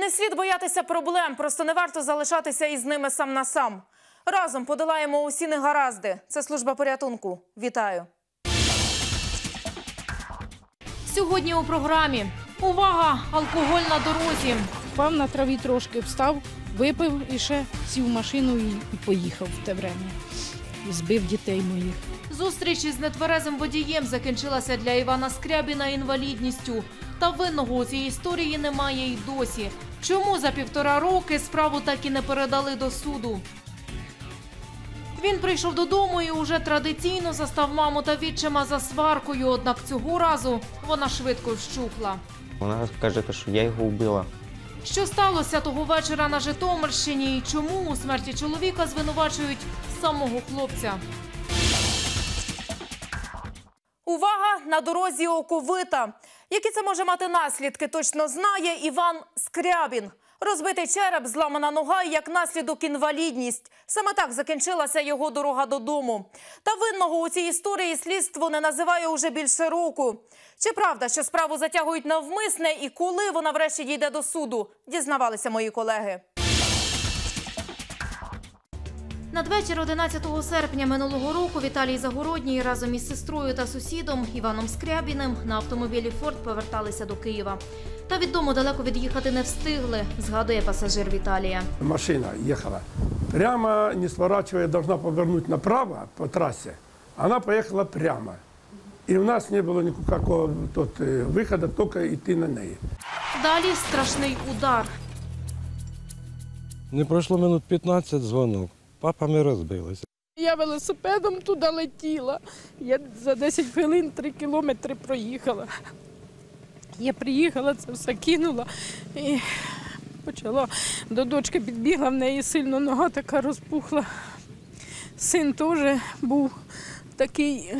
Не слід боятися проблем, просто не варто залишатися із ними сам на сам. Разом подолаємо усі негаразди. Це служба порятунку. Вітаю. Сьогодні у програмі увага! Алкоголь на дорозі. Впав на траві трошки, встав, випив і ще сів в машину і, і поїхав в те время. І збив дітей моїх. Зустріч із нетверезим водієм закінчилася для Івана Скрябіна інвалідністю. Та винного у цій історії немає й досі. Чому за півтора роки справу так і не передали до суду? Він прийшов додому і уже традиційно застав маму та відчима за сваркою. Однак цього разу вона швидко вщухла. Вона каже, що я його вбила. Що сталося того вечора на Житомирщині і чому у смерті чоловіка звинувачують самого хлопця? Увага на дорозі оковита. Які це може мати наслідки, точно знає Іван Скрябін. Розбитий череп, зламана нога і як наслідок інвалідність. Саме так закінчилася його дорога додому. Та винного у цій історії слідство не називає уже більше року. Чи правда, що справу затягують навмисне і коли вона врешті дійде до суду, дізнавалися мої колеги. Надвечір 11 серпня минулого року Віталій Загородній разом із сестрою та сусідом Іваном Скрябіним на автомобілі Форд поверталися до Києва. Та від дому далеко від'їхати не встигли, згадує пасажир Віталія. Машина ехала прямо, не сворачивая, должна повернуть направо по трассе. Она поехала прямо. И у нас не было никакого тут, э, выхода, только идти на ней. Далі страшний удар. Не пройшло минут 15 дзвонок. Папа ми розбилися. Я велосипедом туди летіла. Я за 10 хвилин 3 кілометри проїхала. Я приїхала, це все кинула і почала до дочки підбігла, в неї сильно нога така розпухла. Син теж був такий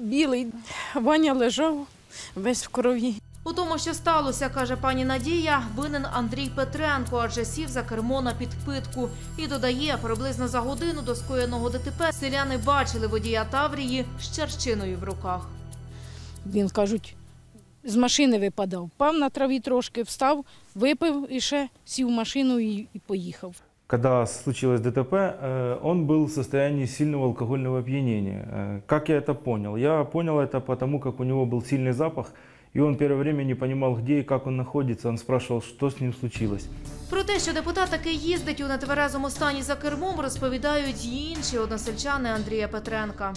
білий. Ваня лежав весь в крові. У тому, що сталося, каже пані Надія, винен Андрій Петренко, адже сів за кермо на підпитку. І додає, приблизно за годину до скоєного ДТП селяни бачили водія Таврії з черчиною в руках. Він кажуть, з машини випадав. Впав на траві трошки, встав, випив і ще сів в машину і, і поїхав. Когда случилось ДТП, э, он был в состоянии сильного алкогольного опьянения. Э, Как я это понял? Я понял это потому, как у него был сильный запах, и он первое время не понимал, где и как он находится. Он спрашивал, что с ним случилось. Про те, що депутат таки їздить у нетверезому стані за кермом, розповідають й інші односельчани Андрія Петренка.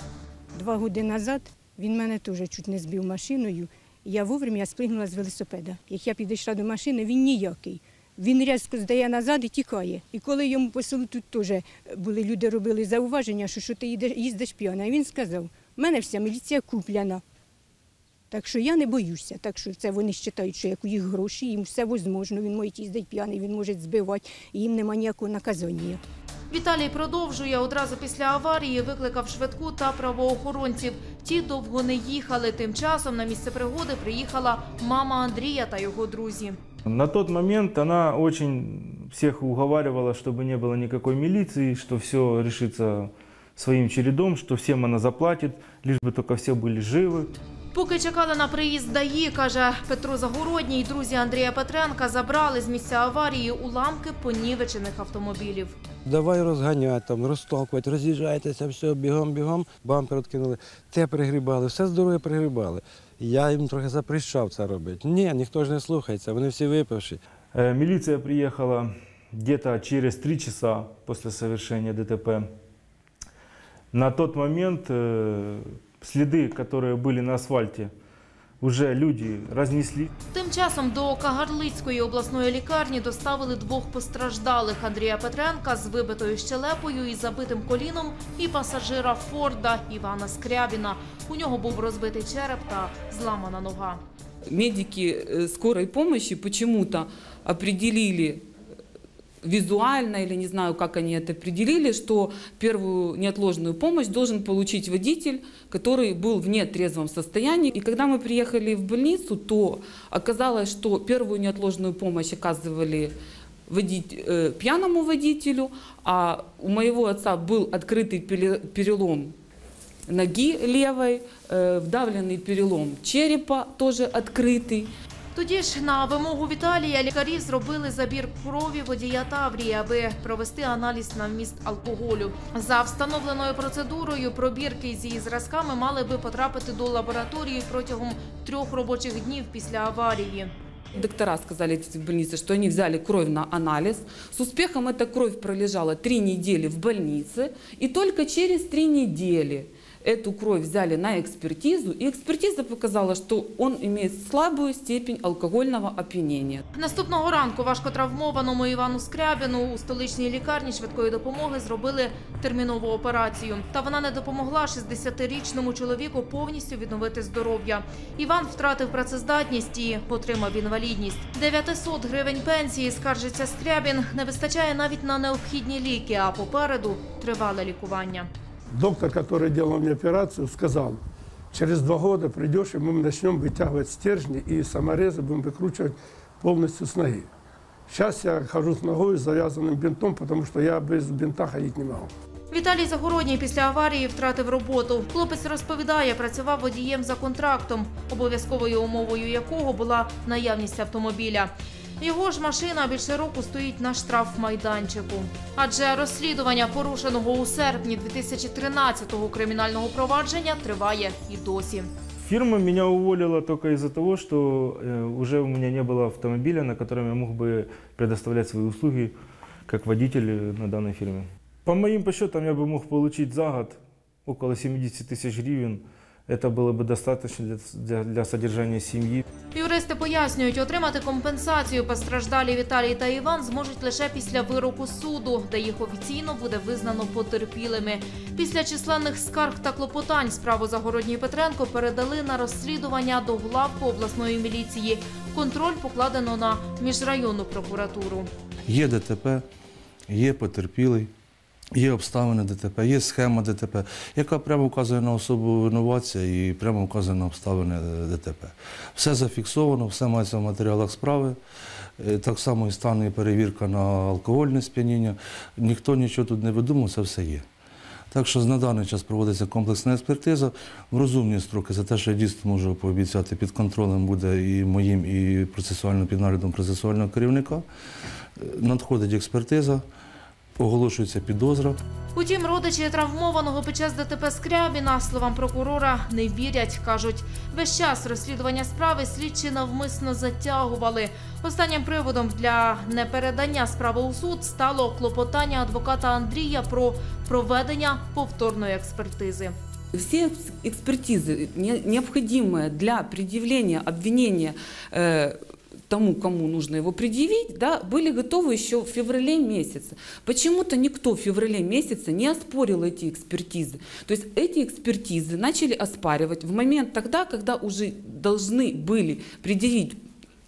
Два роки назад він мене теж чуть не збив машиною. Я вовремя спригнула з велосипеда. Як я підійшла до машини, він ніякий. Він різко здає назад і тікає. І коли йому по селу тут теж були люди робили зауваження, що, що ти їздиш п'яна. Він сказав, в мене вся міліція куплена. Так що я не боюся. Так що це вони вважають, що як у їх гроші, їм все можливо. Він може їздити п'яний, він може збивати, і їм немає ніякого наказання. Віталій продовжує одразу після аварії викликав швидку та правоохоронців. Ті довго не їхали. Тим часом на місце пригоди приїхала мама Андрія та його друзі. На тот момент она очень всех уговаривала, чтобы не было никакой милиции, что все решится своим чередом, что всем она заплатит, лишь бы только все были живы. Поки чекали на приїзд ДАІ, каже Петро Загородній, друзі Андрія Петренка забрали з місця аварії уламки понівечених автомобілів. Давай розганяти, там, розтолкувати, роз'їжджайтеся, все, бігом, бігом, бампер відкинули. Те пригрібали, все здоров'я пригрібали. Я їм трохи запрещав це робити. Ні, ніхто ж не слухається, вони всі випивши. Э, Милиция приехала где-то через три часа после совершения ДТП. На тот момент э, следы, которые были на асфальте, уже люди разнесли. Тим часом до Кагарлицької обласної лікарні доставили двох постраждалих Андрія Петренка з вибитою щелепою і забитим коліном і пасажира Форда Івана Скрябіна. У нього був розбитий череп та зламана нога. медики э, скорой помощи почему-то определили визуально или не знаю, как они это определили, что первую неотложную помощь должен получить водитель, который был в нетрезвом состоянии. И когда мы приехали в больницу, то оказалось, что первую неотложную помощь оказывали водить- э, пьяному водителю, а у моего отца был открытый пере- перелом ноги левой, э, вдавленный перелом черепа тоже открытый. Тоді ж на вимогу Віталія лікарі зробили забір крові водія Таврії, аби провести аналіз на вміст алкоголю. За встановленою процедурою пробірки з її зразками мали би потрапити до лабораторії протягом трьох робочих днів після аварії. Доктора сказали в больнице, что они взяли кровь на анализ. С успехом эта кровь пролежала три недели в больнице. И только через три недели эту кровь взяли на экспертизу. И экспертиза показала, что он имеет слабую степень алкогольного опьянения. Наступного ранку важкотравмованому Івану Скрябіну у столичній лікарні швидкої допомоги зробили термінову операцію. Та вона не допомогла 60-річному чоловіку повністю відновити здоров'я. Іван втратив працездатність і отримав інвалідність. 900 гривень пенсії, скаржиться Скрябін, не вистачає навіть на необхідні ліки, а попереду тривале лікування. Доктор, который делал мне операцию, сказал, через два года придешь, и мы начнем вытягивать стержни и саморезы будем выкручивать полностью с ноги. Сейчас я хожу с ногой с завязанным бинтом, потому что я без бинта ходить не могу. Віталій Загородній після аварії втратив роботу. Хлопець розповідає, працював водієм за контрактом, обов'язковою умовою якого була наявність автомобіля. Його ж машина більше року стоїть на штрафмайданчику. Адже розслідування порушеного у серпні 2013-го кримінального провадження триває і досі. Фирма меня уволила только из-за того, что э, уже у меня не было автомобиля, на котором я мог бы предоставлять свои услуги как водитель э, на данной фирме. По моим подсчетам я бы мог получить за год около 70 тысяч гривен. Это было бы достаточно для, для, для содержания семьи. Юристи пояснюють, отримати компенсацію постраждалі Віталій та Іван зможуть лише після вироку суду, де їх офіційно буде визнано потерпілими. Після численних скарг та клопотань справу Загородній Петренко передали на розслідування до главку обласної міліції. Контроль покладено на міжрайонну прокуратуру. Є ДТП, є потерпілий, є обставини ДТП, є схема ДТП, яка прямо вказує на особу винуватця і прямо вказує на обставини е, ДТП. Все зафіксовано, все мається в матеріалах справи. Е, Так само і стан і перевірка на алкогольне сп'яніння. Ніхто нічого тут не видумав, це все є. Так що на даний час проводиться комплексна експертиза в розумні строки. За те, що я дійсно можу пообіцяти, під контролем буде і моїм, і процесуально під наглядом процесуального керівника. Е, Надходить експертиза, оголошується підозра. Утім, родичі травмованого під час ДТП Скрябіна, словам прокурора, не вірять. Кажуть, весь час розслідування справи слідчі навмисно затягували. Останнім приводом для непередання справи у суд стало клопотання адвоката Андрія про проведення повторної експертизи. Все экспертизы, не- необходимые для предъявления обвинения э, тому, кому нужно его предъявить, да, были готовы еще в феврале месяце. Почему-то никто в феврале месяце не оспорил эти экспертизы. То есть эти экспертизы начали оспаривать в момент тогда, когда уже должны были предъявить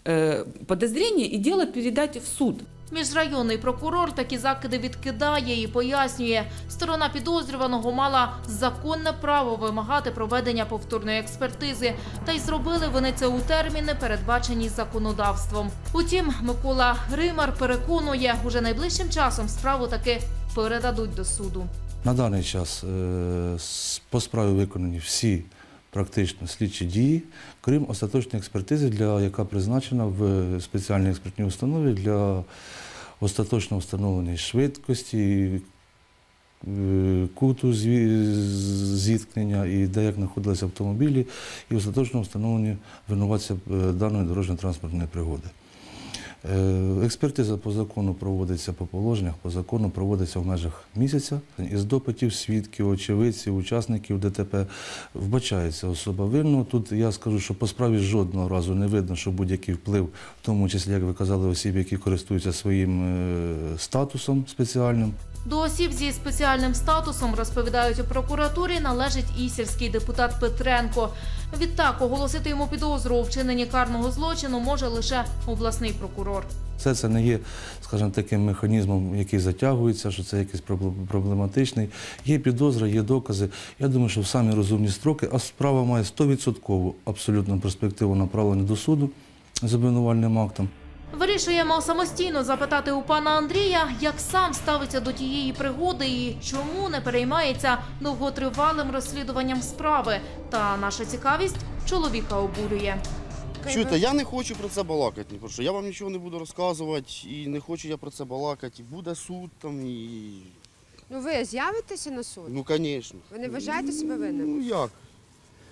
э, подозрение и дело передать в суд. Міжрайонний прокурор такі закиди відкидає і пояснює, сторона підозрюваного мала законне право вимагати проведення повторної експертизи, та й зробили вони це у терміни, передбачені законодавством. Утім, Микола Римар переконує, уже найближчим часом справу таки передадуть до суду. На даний час е, по справі виконані всі практично слідчі дії, крім остаточної експертизи, для, яка призначена в спеціальній експертній установі для остаточного встановленої швидкості, е, куту зіткнення і де як знаходилися автомобілі, і остаточно встановлені винуватця е, даної дорожньо-транспортної пригоди. Е, Експертиза по закону проводиться по положеннях, по закону проводиться в межах місяця. Із допитів свідків, очевидців, учасників ДТП вбачається особа винного. Тут я скажу, що по справі жодного разу не видно, що будь-який вплив, в тому числі, як ви казали, осіб, які користуються своїм е, статусом спеціальним, До осіб зі спеціальним статусом, розповідають у прокуратурі, належить і сільський депутат Петренко. Відтак оголосити йому підозру у вчиненні карного злочину може лише обласний прокурор. Все це не є, скажімо, таким механізмом, який затягується, що це якийсь проблем- проблематичний. Є підозра, є докази. Я думаю, що в самі розумні строки, а справа має 100% абсолютно перспективу направлення до суду з обвинувальним актом. Вирішуємо самостійно запитати у пана Андрія, як сам ставиться до тієї пригоди і чому не переймається довготривалим розслідуванням справи. Та наша цікавість чоловіка обурює. Чуєте, я не хочу про це балакати, ні про що. Я вам нічого не буду розказувати і не хочу я про це балакати. Буде суд там і. Ну ви з'явитеся на суд? Ну, звісно. Ви не вважаєте себе винним? Ну як?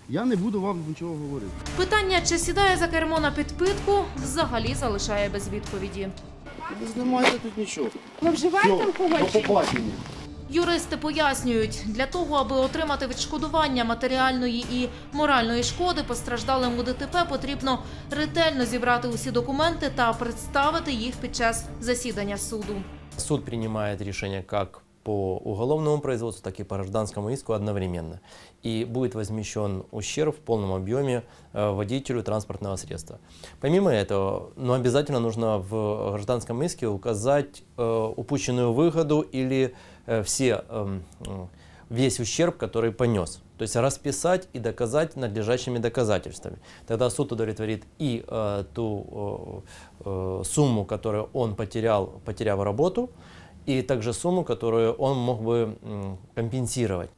Я не буду вам нічого говорити. Питання, чи сідає за кермо на підпитку, взагалі залишає без відповіді. Не знімайте тут нічого. Ви вживаєте Все, алкоголь? до побачення. Юристи пояснюють, для того, аби отримати відшкодування матеріальної і моральної шкоди постраждалим у ДТП, потрібно ретельно зібрати усі документи та представити їх під час засідання суду. Суд приймає рішення как по уголовному производству, так и по гражданскому иску одновременно. И будет возмещен ущерб в полном объеме э, водителю транспортного средства. Помимо этого, ну, обязательно нужно в гражданском иске указать э, упущенную выгоду или э, все, эм, весь ущерб, который понес. То есть расписать и доказать надлежащими доказательствами. Тогда суд удовлетворит и э, ту э, сумму, которую он потерял, потеряв работу, и также сумму, которую он мог м, компенсировать.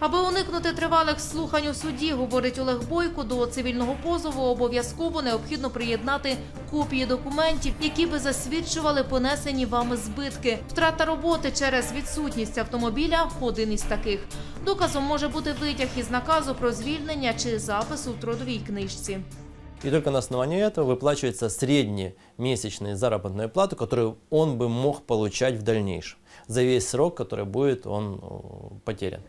Аби уникнути тривалих слухань у суді, говорить Олег Бойко, до цивільного позову обов'язково необхідно приєднати копії документів, які би засвідчували понесені вами збитки. Втрата роботи через відсутність автомобіля один із таких. Доказом може бути витяг із наказу про звільнення чи запису в трудовій книжці. И только на основании этого выплачивается среднемесячная заработная плата, которую он бы мог получать в дальнейшем за весь срок, который будет он э, потерян.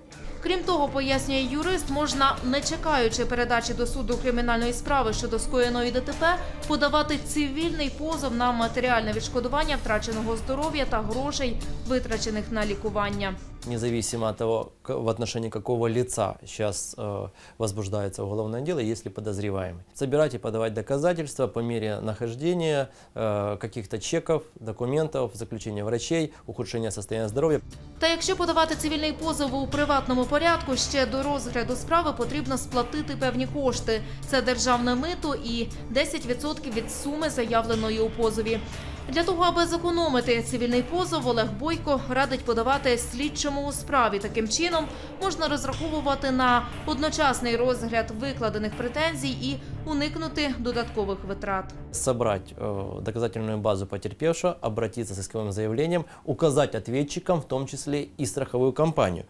Крім того, пояснює юрист, можна, не чекаючи передачі до суду кримінальної справи щодо скоєної ДТП, подавати цивільний позов на матеріальне відшкодування втраченого здоров'я та грошей, витрачених на лікування. Независимо от того, к- в отношении какого лица сейчас э, возбуждается уголовное дело, если подозреваемый. Собирать и подавать доказательства по мере нахождения э, каких-то чеков, документов, заключения врачей, ухудшения состояния здоровья. Та якщо подавати цивільний позов у приватному порядку, ще до розгляду справи потрібно сплатити певні кошти. Це державне мито і 10% від суми, заявленої у позові. Для того, аби зекономити цивільний позов, Олег Бойко радить подавати слідчому у справі. Таким чином можна розраховувати на одночасний розгляд викладених претензій і уникнути додаткових витрат. собрать э, доказательную базу потерпевшего, обратиться с исковым заявлением, указать ответчикам, в том числе и страховую компанию.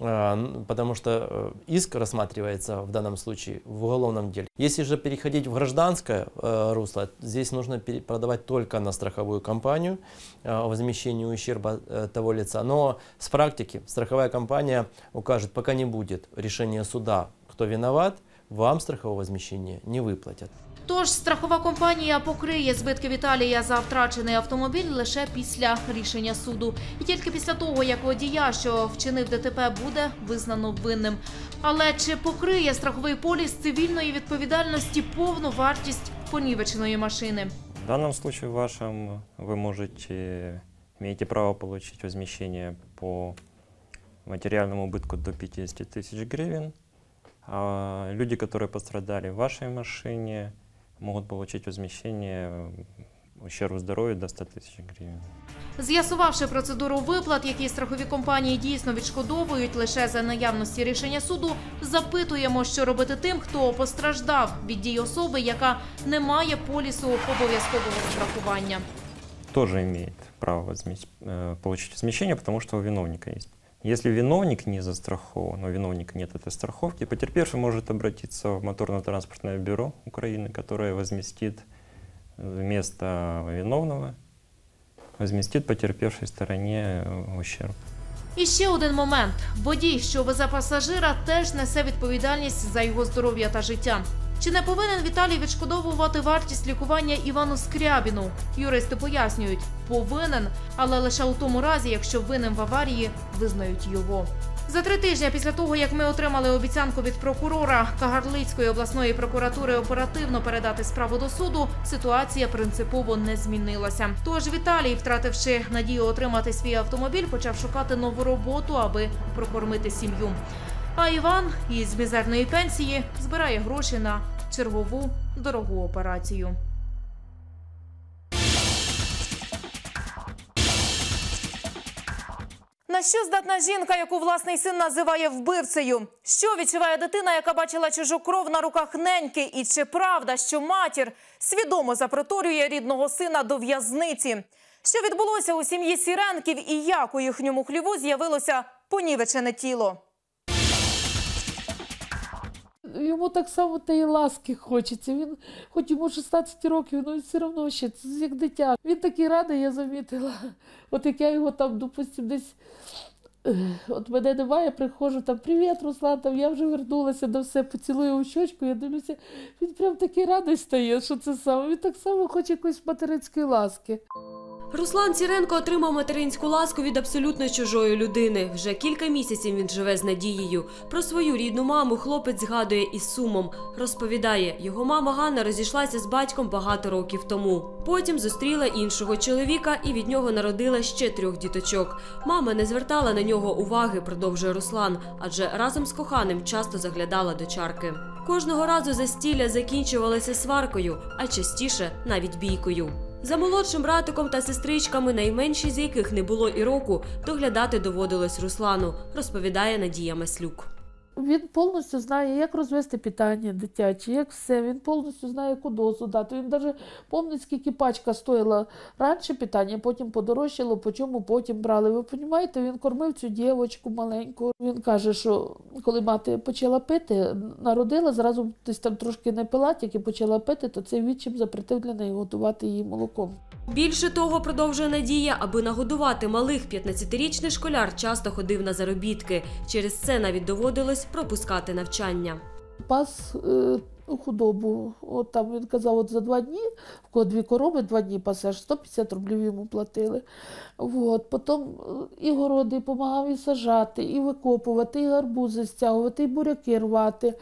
Э, н- потому что э, иск рассматривается в данном случае в уголовном деле. Если же переходить в гражданское э, русло, здесь нужно пере- продавать только на страховую компанию э, о возмещении ущерба э, того лица. Но с практики страховая компания укажет, пока не будет решения суда, кто виноват, вам страхового возмещения не выплатят. Тож страхова компанія покриє збитки Віталія за втрачений автомобіль лише після рішення суду, і тільки після того, як водія, що вчинив ДТП, буде визнано винним. Але чи покриє страховий поліс цивільної відповідальності повну вартість понівеченої машини? В данном случае вашем вы можете, имеете право получить возмещение по материальному убытку до 50 тысяч гривен. А люди, которые пострадали в вашей машине, могут получить возмещение ущерб здоровью до 100 тысяч гривен. З'ясувавши процедуру виплат, які страхові компанії дійсно відшкодовують лише за наявності рішення суду, запитуємо, що робити тим, хто постраждав від дій особи, яка не має полісу обов'язкового страхування. Тоже имеет право возместь- э, получить возмещение, потому что у виновника есть. Если виновник не застрахован, у виновника нет этой страховки, потерпевший может обратиться в моторно-транспортное бюро Украины, которое возместит вместо виновного, возместит потерпевшей стороне э, ущерб. І ще один момент: водій, що везе пасажира, теж несе відповідальність за його здоров'я та життя. Чи не повинен Віталій відшкодовувати вартість лікування Івану Скрябіну? Юристи пояснюють, повинен, але лише у тому разі, якщо винним в аварії визнають його. За три тижні після того, як ми отримали обіцянку від прокурора Кагарлицької обласної прокуратури оперативно передати справу до суду, ситуація принципово не змінилася. Тож Віталій, втративши надію отримати свій автомобіль, почав шукати нову роботу, аби прокормити сім'ю. А Іван із мізерної пенсії збирає гроші на чергову дорогу операцію. На що здатна жінка, яку власний син називає вбивцею? Що відчуває дитина, яка бачила чужу кров на руках неньки? І чи правда, що матір свідомо запроторює рідного сина до в'язниці? Що відбулося у сім'ї Сіренків і як у їхньому хліву з'явилося понівечене тіло? Йому так само тієї ласки хочеться. Він, хоч йому 16 років, але він все одно ще як дитя. Він такий радий, я замітила. От як я його там, допустим, десь. От мене немає, приходжу там, привіт, Руслан, там я вже вернулася до все, поцілую у щочку, я дивлюся, він прям такий радий стає, що це саме. Він так само хоче якоїсь материнської ласки. Руслан Сіренко отримав материнську ласку від абсолютно чужої людини. Вже кілька місяців він живе з надією. Про свою рідну маму хлопець згадує із сумом. Розповідає, його мама Ганна розійшлася з батьком багато років тому. Потім зустріла іншого чоловіка і від нього народила ще трьох діточок. Мама не звертала на нього уваги, продовжує Руслан, адже разом з коханим часто заглядала до чарки. Кожного разу застілля закінчувалося сваркою, а частіше навіть бійкою. За молодшим братиком та сестричками, найменші з яких не було і року, доглядати доводилось Руслану, розповідає Надія Маслюк. Він повністю знає, як розвести питання дитяче, як все. Він повністю знає, яку дозу дати. Він навіть пам'ятає, скільки пачка стоїла раніше питання, потім подорожчало, по чому потім брали. Ви розумієте, він кормив цю дівчинку маленьку. Він каже, що коли мати почала пити, народила, зразу десь там трошки не пила, тільки почала пити, то цей відчим запретив для неї готувати її молоком. Більше того, продовжує Надія, аби нагодувати малих 15-річний школяр часто ходив на заробітки. Через це навіть доводилось пропускати навчання. Пас е, худобу. От там він казав, от за два дні, в кого дві корови, два дні пасеш, 150 рублів йому платили. От. Потім е, і городи допомагав і сажати, і викопувати, і гарбузи стягувати, і буряки рвати.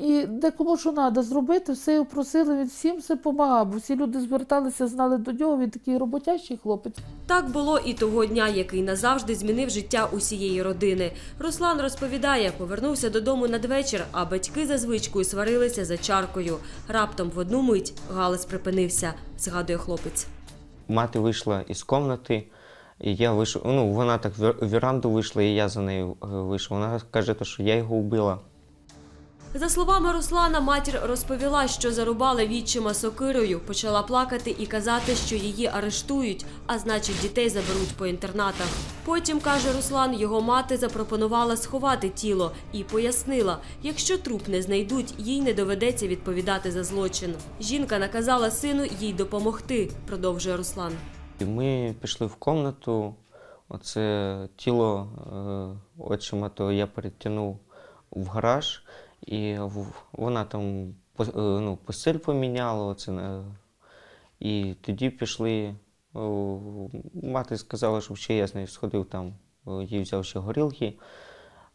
І де кому що треба зробити, все його просили, він всім все допомагав. Всі люди зверталися, знали до нього, він такий роботящий хлопець. Так було і того дня, який назавжди змінив життя усієї родини. Руслан розповідає, повернувся додому надвечір, а батьки за звичкою сварилися за чаркою. Раптом в одну мить галас припинився, згадує хлопець. Мати вийшла із кімнати, і я вийшов. Ну, вона так в віранду вийшла, і я за нею е, вийшов. Вона каже, то, що я його вбила. За словами Руслана, матір розповіла, що зарубала відчима сокирою, почала плакати і казати, що її арештують, а значить дітей заберуть по інтернатах. Потім, каже Руслан, його мати запропонувала сховати тіло і пояснила, якщо труп не знайдуть, їй не доведеться відповідати за злочин. Жінка наказала сину їй допомогти, продовжує Руслан. Ми пішли в кімнату. Оце тіло е, отчима, то я перетягнув в гараж, і вона там е, ну, постель поміняла. Оце, е, і тоді пішли. Мати сказала, що ще я з нею сходив там, їй взяв ще горілки.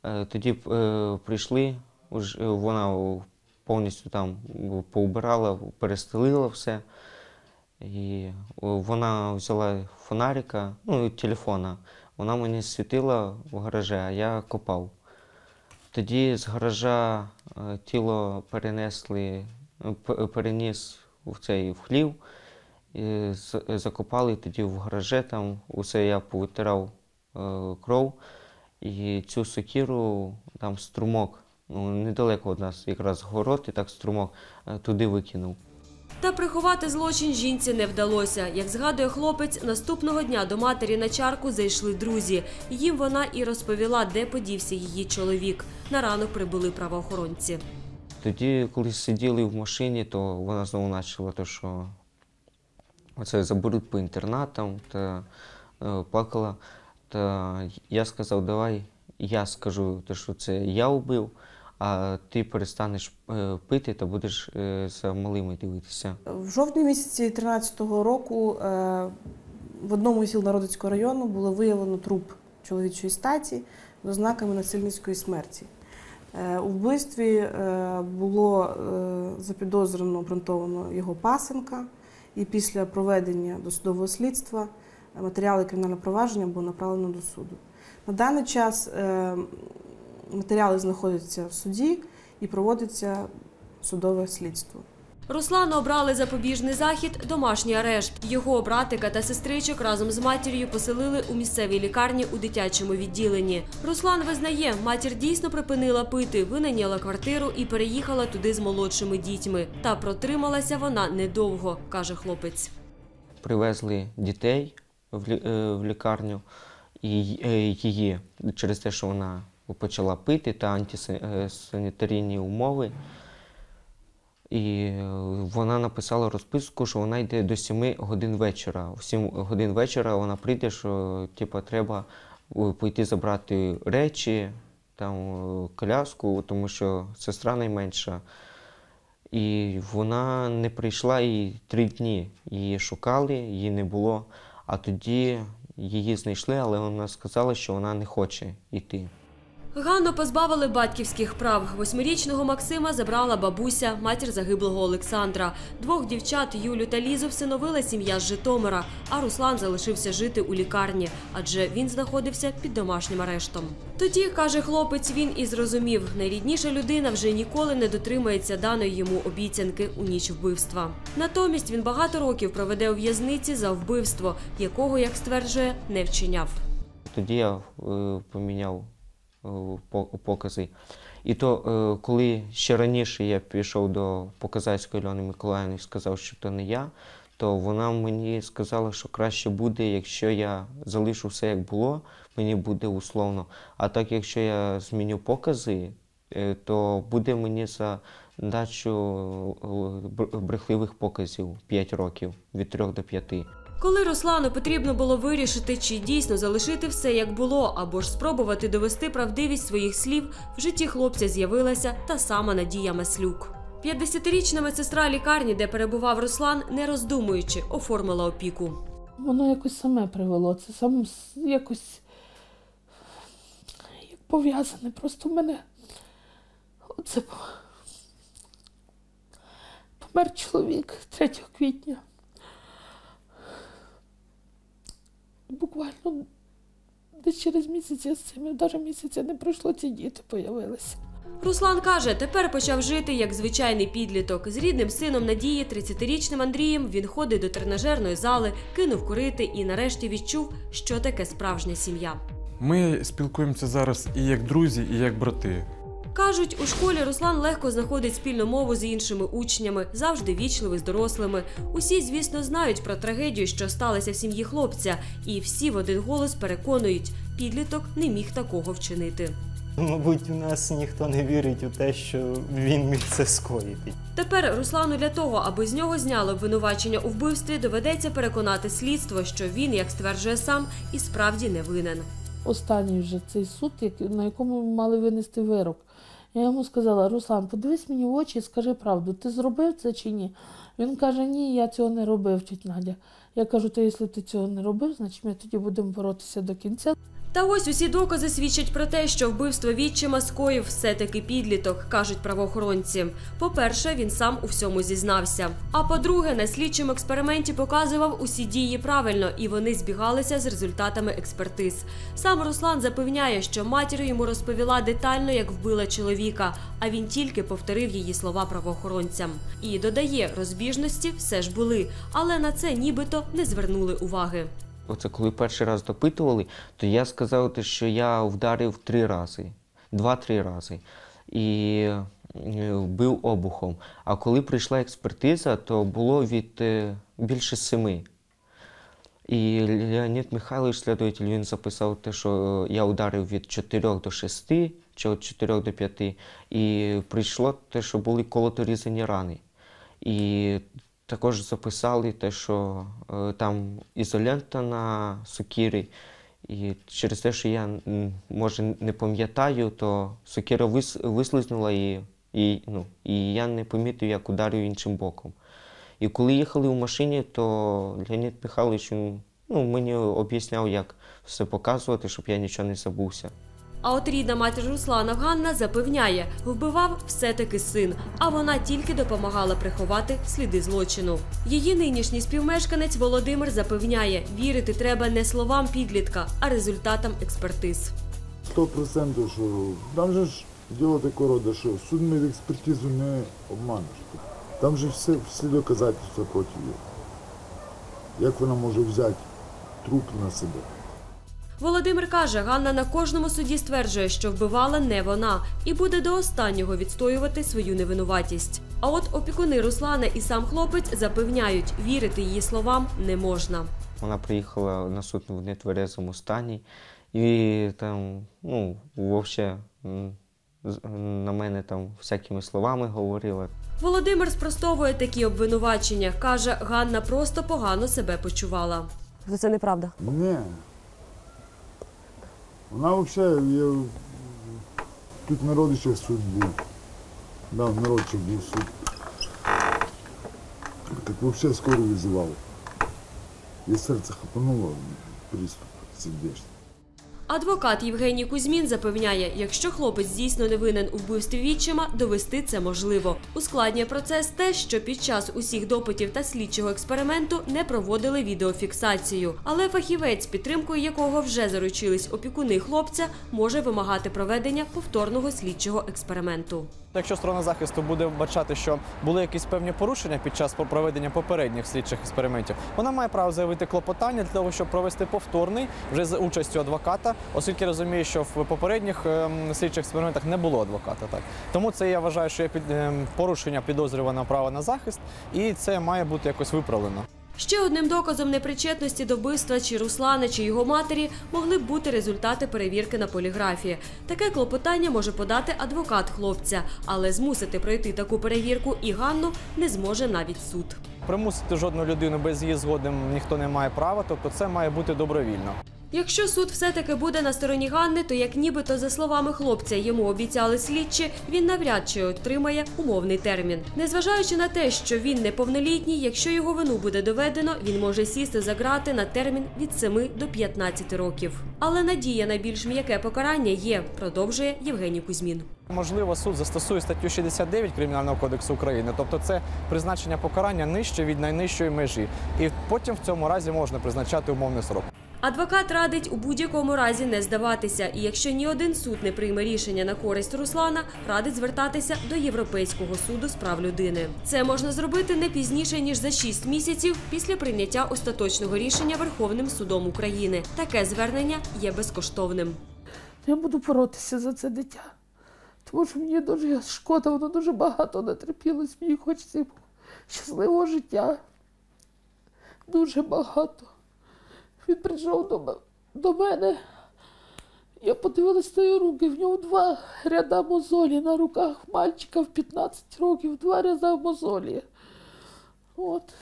Е, Тоді е, прийшли, е, вона повністю там поубирала, перестелила все. І вона взяла фонарика, ну, телефона. Вона мені світила в гаражі, а я копав. Тоді з гаража е, тіло перенесли, е, переніс в цей в хлів, і закопали тоді в гараже, там усе я повитирав е, кров. І цю сокіру, там струмок, ну, недалеко від нас якраз город, і так струмок е, туди викинув. Та приховати злочин жінці не вдалося. Як згадує хлопець, наступного дня до матері на чарку зайшли друзі. Їм вона і розповіла, де подівся її чоловік. На ранок прибули правоохоронці. Тоді, коли сиділи в машині, то вона знову почала те, що оце заберуть по інтернатам та е, плакала. Та я сказав, давай я скажу, те, що це я вбив, а ти перестанеш е, пити та будеш е, за малими дивитися. В жовтні місяці 2013 року е, в одному із сіл Народицького району було виявлено труп чоловічої статі з ознаками насильницької смерті. У вбивстві було запідозрено обґрунтовано його пасенка, і після проведення досудового слідства матеріали кримінального провадження було направлено до суду. На даний час матеріали знаходяться в суді і проводиться судове слідство. Руслану обрали запобіжний захід домашній арешт. Його братика та сестричок разом з матір'ю поселили у місцевій лікарні у дитячому відділенні. Руслан визнає, матір дійсно припинила пити, винайняла квартиру і переїхала туди з молодшими дітьми. Та протрималася вона недовго, каже хлопець. Привезли дітей в, е, лікарню і е, її через те, що вона почала пити та антисанітарійні умови. І е, вона написала розписку, що вона йде до 7 годин вечора. В 7 годин вечора вона прийде, що типу, треба е, пойти забрати речі, там, е, коляску, тому що сестра найменша. І вона не прийшла і три дні. Її шукали, її не було. А тоді її знайшли, але вона сказала, що вона не хоче йти. Ганну позбавили батьківських прав. Восьмирічного Максима забрала бабуся, матір загиблого Олександра. Двох дівчат Юлю та Лізу всиновила сім'я з Житомира, а Руслан залишився жити у лікарні, адже він знаходився під домашнім арештом. Тоді, каже хлопець, він і зрозумів, найрідніша людина вже ніколи не дотримається даної йому обіцянки у ніч вбивства. Натомість він багато років проведе у в'язниці за вбивство, якого, як стверджує, не вчиняв. Тоді я е, поміняв по- покази. І то, е, коли ще раніше я пішов до Показацької Альони Миколаївни і сказав, що то не я, то вона мені сказала, що краще буде, якщо я залишу все як було, мені буде условно. А так, якщо я зміню покази, е, то буде мені за дачу е, брехливих показів 5 років від 3 до 5. Коли Руслану потрібно було вирішити, чи дійсно залишити все як було, або ж спробувати довести правдивість своїх слів, в житті хлопця з'явилася та сама Надія Маслюк. 50-річна медсестра лікарні, де перебував Руслан, не роздумуючи, оформила опіку. Воно якось саме привело. Це сам якось як пов'язане. Просто в мене оце помер чоловік 3 квітня. Буквально десь через місяць я з цим, навіть місяця не пройшло, ці діти появилися. Руслан каже, тепер почав жити як звичайний підліток. З рідним сином Надії, 30-річним Андрієм, він ходить до тренажерної зали, кинув курити і нарешті відчув, що таке справжня сім'я. Ми спілкуємося зараз і як друзі, і як брати. Кажуть, у школі Руслан легко знаходить спільну мову з іншими учнями, завжди вічливий з дорослими. Усі, звісно, знають про трагедію, що сталася в сім'ї хлопця, і всі в один голос переконують, підліток не міг такого вчинити. Мабуть, у нас ніхто не вірить у те, що він міг це скоїти. Тепер Руслану для того, аби з нього зняли обвинувачення у вбивстві, доведеться переконати слідство, що він, як стверджує сам, і справді не винен. останній вже цей суд, як- на якому мали винести вирок. Я йому сказала: Руслан, подивись мені в очі і скажи правду, ти зробив це чи ні? Він каже, ні, я цього не робив, тіть Надя. Я кажу, то якщо ти цього не робив, значить ми тоді будемо боротися до кінця. Та ось усі докази свідчать про те, що вбивство відчима скоїв все-таки підліток, кажуть правоохоронці. По-перше, він сам у всьому зізнався. А по-друге, на слідчому експерименті показував усі дії правильно, і вони збігалися з результатами експертиз. Сам Руслан запевняє, що матір йому розповіла детально, як вбила чоловіка, а він тільки повторив її слова правоохоронцям. І додає, розбіжності все ж були, але на це нібито не звернули уваги. Оце коли перший раз допитували, то я сказав, те, що я вдарив три рази, два-три рази. І е, вбив обухом. А коли прийшла експертиза, то було від е, більше семи. І Леонід Михайлович, слідователь, він записав те, що я ударив від 4 до 6 чи від 4 до 5. І прийшло те, що були колоторізані рани. І також записали те, що е, там ізолента на сокірі. І через те, що я може не пам'ятаю, то сокира вис, вислизнула і, і, ну, і я не помітив, як ударив іншим боком. І коли їхали в машині, то Леонід Михайлович ну, мені об'ясняв, як все показувати, щоб я нічого не забувся. А от рідна матір Руслана Ганна запевняє, вбивав все-таки син, а вона тільки допомагала приховати сліди злочину. Її нинішній співмешканець Володимир запевняє, вірити треба не словам підлітка, а результатам експертиз. Сто процентів, що там же ж діло таке рода, що суд експертизу не обманеш. Там же всі, всі доказательства проти її. Як вона може взяти труп на себе? Володимир каже, Ганна на кожному суді стверджує, що вбивала не вона, і буде до останнього відстоювати свою невинуватість. А от опікуни Руслана і сам хлопець запевняють, вірити її словам не можна. Вона приїхала на суд в нетверезому стані і там, ну, взагалі на мене там всякими словами говорила. Володимир спростовує такі обвинувачення. каже, Ганна просто погано себе почувала. Це неправда. Ні. Вона взагалі, я... тут в народичах суд був. Да, в народичах був суд. Так взагалі скоро визивали. І серце хапануло приступ сердечний. Адвокат Євгеній Кузьмін запевняє, якщо хлопець дійсно не винен у вбивстві відчима, довести це можливо. Ускладнює процес те, що під час усіх допитів та слідчого експерименту не проводили відеофіксацію. Але фахівець, підтримкою якого вже заручились опікуни хлопця, може вимагати проведення повторного слідчого експерименту. Якщо сторона захисту буде вбачати, що були якісь певні порушення під час проведення попередніх слідчих експериментів, вона має право заявити клопотання для того, щоб провести повторний вже за участю адвоката, оскільки розуміє, що в попередніх ем, слідчих експериментах не було адвоката. Так тому це я вважаю, що є під ем, порушення підозрюваного права на захист, і це має бути якось виправлено. Ще одним доказом непричетності до вбивства чи Руслана, чи його матері могли б бути результати перевірки на поліграфії. Таке клопотання може подати адвокат хлопця, але змусити пройти таку перевірку і Ганну не зможе навіть суд. Примусити жодну людину без її згоди ніхто не має права, тобто це має бути добровільно. Якщо суд все-таки буде на стороні Ганни, то як нібито за словами хлопця йому обіцяли слідчі, він навряд чи отримає умовний термін. Незважаючи на те, що він неповнолітній, якщо його вину буде доведено, він може сісти за грати на термін від 7 до 15 років. Але надія на більш м'яке покарання є, продовжує Євгеній Кузьмін. Можливо, суд застосує статтю 69 Кримінального кодексу України, тобто це призначення покарання нижче від найнижчої межі, і потім в цьому разі можна призначати умовний срок. Адвокат радить у будь-якому разі не здаватися, і якщо ні один суд не прийме рішення на користь Руслана, радить звертатися до Європейського суду з прав людини. Це можна зробити не пізніше ніж за 6 місяців після прийняття остаточного рішення Верховним судом України. Таке звернення є безкоштовним. Я буду боротися за це дитя. Тому що мені дуже шкода, воно дуже багато натерпілось. Мені хочеться щасливого життя. Дуже багато. Він прийшов до, до мене. Я подивилась на його руки. В нього два ряда мозолі на руках. Мальчика в 15 років, два ряда мозолі. От.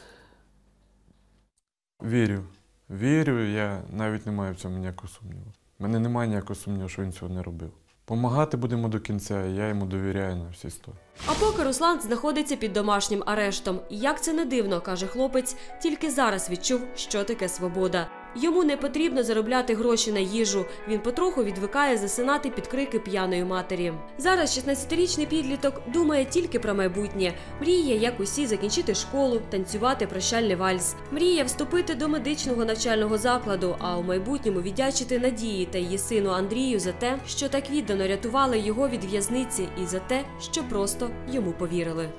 Вірю. Вірю, я навіть не маю в цьому ніякого сумніву. У мене немає ніякого сумніву, що він цього не робив. Помагати будемо до кінця, і я йому довіряю на всі сто. А поки Руслан знаходиться під домашнім арештом. Як це не дивно, каже хлопець, тільки зараз відчув, що таке свобода. Йому не потрібно заробляти гроші на їжу. Він потроху відвикає засинати під крики п'яної матері. Зараз 16-річний підліток думає тільки про майбутнє. Мріє, як усі, закінчити школу, танцювати прощальний вальс. Мріє вступити до медичного навчального закладу, а у майбутньому віддячити Надії та її сину Андрію за те, що так віддано рятували його від в'язниці, і за те, що просто йому повірили.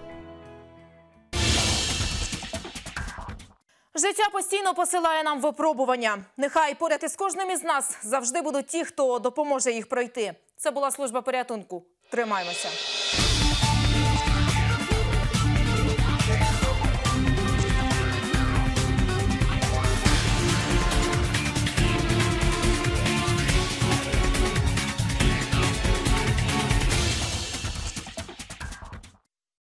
Життя постійно посилає нам випробування. Нехай поряд із кожним із нас завжди будуть ті, хто допоможе їх пройти. Це була служба порятунку. Тримаймося.